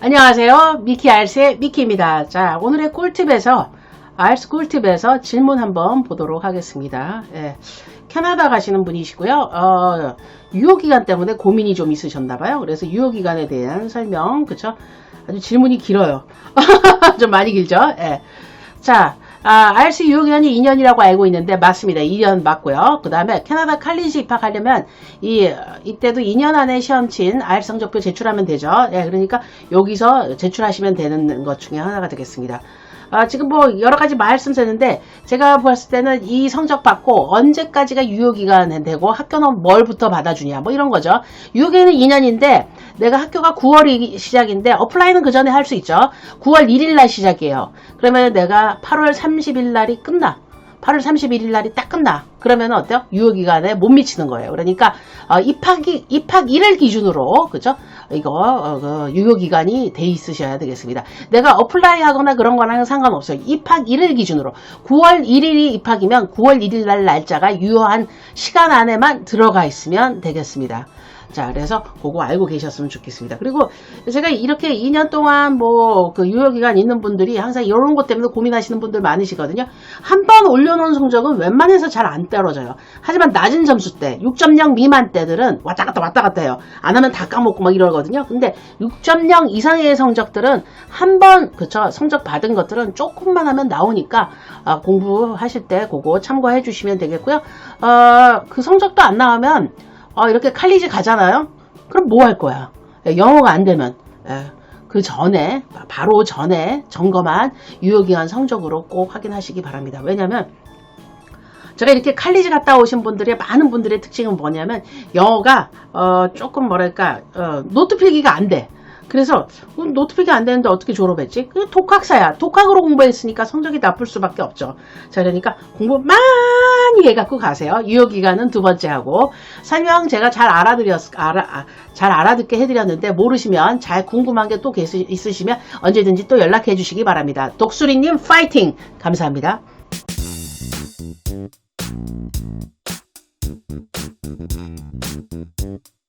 안녕하세요. 미키 알스의 미키입니다. 자, 오늘의 꿀팁에서, 알스 꿀팁에서 질문 한번 보도록 하겠습니다. 예, 캐나다 가시는 분이시고요. 어, 유효기간 때문에 고민이 좀 있으셨나봐요. 그래서 유효기간에 대한 설명, 그쵸? 아주 질문이 길어요. 좀 많이 길죠? 예. 자, 아, RC 유효기간이 2년이라고 알고 있는데 맞습니다. 2년 맞고요. 그 다음에 캐나다 칼리지 입학하려면 이 이때도 2년 안에 시험 친 RC 성적표 제출하면 되죠. 예, 그러니까 여기서 제출하시면 되는 것 중에 하나가 되겠습니다. 아, 지금 뭐 여러 가지 말씀드렸는데 제가 봤을 때는 이 성적 받고 언제까지가 유효기간 되고 학교는 뭘부터 받아주냐 뭐 이런 거죠. 유효기간은 2년인데 내가 학교가 9월이 시작인데 어플라이는 그 전에 할 수 있죠. 9월 1일 날 시작이에요. 그러면 내가 8월 30일 날이 끝나. 8월 31일 날이 딱 끝나. 그러면 어때요? 유효기간에 못 미치는 거예요. 그러니까 어, 입학이 입학일을 기준으로 그죠? 이거 어, 그 유효기간이 돼 있으셔야 되겠습니다. 내가 어플라이 하거나 그런 거랑은 상관없어요. 입학일을 기준으로 9월 1일이 입학이면 9월 1일 날 날짜가 유효한 시간 안에만 들어가 있으면 되겠습니다. 자, 그래서 그거 알고 계셨으면 좋겠습니다. 그리고 제가 이렇게 2년 동안 뭐 그 유효기간 있는 분들이 항상 이런 것 때문에 고민하시는 분들 많으시거든요. 한 번 올려놓은 성적은 웬만해서 잘 안 떨어져요. 하지만 낮은 점수 때, 6.0 미만 때들은 왔다 갔다 왔다 갔다 해요. 안 하면 다 까먹고 막 이러거든요. 근데 6.0 이상의 성적들은 한 번, 그쵸, 성적 받은 것들은 조금만 하면 나오니까 아, 공부하실 때 그거 참고해 주시면 되겠고요. 어, 그 성적도 안 나오면 어, 이렇게 칼리지 가잖아요? 그럼 뭐 할 거야? 예, 영어가 안 되면. 예, 그 전에, 바로 전에 점검한 유효기간 성적으로 꼭 확인하시기 바랍니다. 왜냐면, 제가 이렇게 칼리지 갔다 오신 분들의 많은 분들의 특징은 뭐냐면, 영어가, 어, 조금 뭐랄까, 어, 노트 필기가 안 돼. 그래서 음, 노트 필기 안 되는데 어떻게 졸업했지? 그 독학사야. 독학으로 공부했으니까 성적이 나쁠 수밖에 없죠. 자, 그러니까 공부 큰 이해 갖고 가세요. 유효기간은 두 번째 하고 설명 제가 잘 알아드렸, 알아, 아, 잘 알아듣게 해드렸는데 모르시면 잘 궁금한 게 또 있으시면 언제든지 또 연락해 주시기 바랍니다. 독수리님 파이팅! 감사합니다. Thank you.